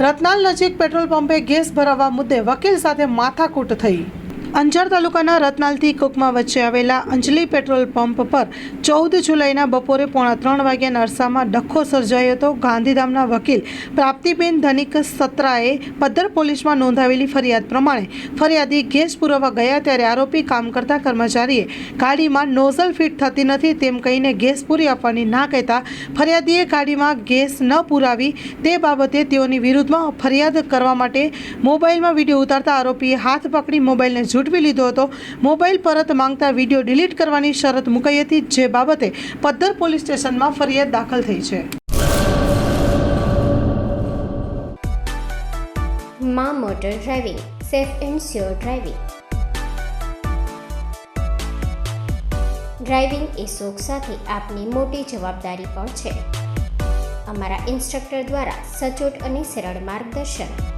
રતનાલ નજીક petrol પંપે gas ભરાવવા મુદ્દે વકીલ સાથે માથાકૂટ થઈ. અંજાર તાલુકાના રતનાલથી કુકમા વચ્ચે આવેલા અંજલી પેટ્રોલ પંપ પર ચૌદ જુલાઈના બપોરે પોણા ત્રણ વાગ્યાના અરસામાં ડખ્ખો સર્જાયો હતો. ગાંધીધામના વકીલ પ્રાપ્તિબેન ધનિક સત્રાએ પદ્ધર પોલીસમાં નોંધાવેલી ફરિયાદ પ્રમાણે ફરિયાદી ગેસ પુરવવા ગયા ત્યારે આરોપી કામ કરતા કર્મચારીએ ગાડીમાં નોઝલ ફિટ થતી નથી તેમ કહીને ગેસ પૂરી આપવાની ના કહેતા ફરિયાદીએ ગાડીમાં ગેસ ન પુરાવી તે બાબતે તેઓની વિરુદ્ધમાં ફરિયાદ કરવા માટે મોબાઈલમાં વીડિયો ઉતારતા આરોપીએ હાથ પકડી મોબાઈલને ઝૂંટવી લીધો હતો. મોબાઈલ પરત માંગતા વીડિયો ડિલીટ કરવાની શરત મુકાઈ હતી, જે બાબતે પદ્ધર પોલીસ સ્ટેશનમાં ફરિયાદ દાખલ થઈ છે. માં motor driving, safe and sure driving. Driving એ શોખ સાથે આપની મોટી જવાબદારી પણ છે. અમારા ઇન્સ્ટ્રક્ટર દ્વારા સચોટ અને સરળ માર્ગદર્શન.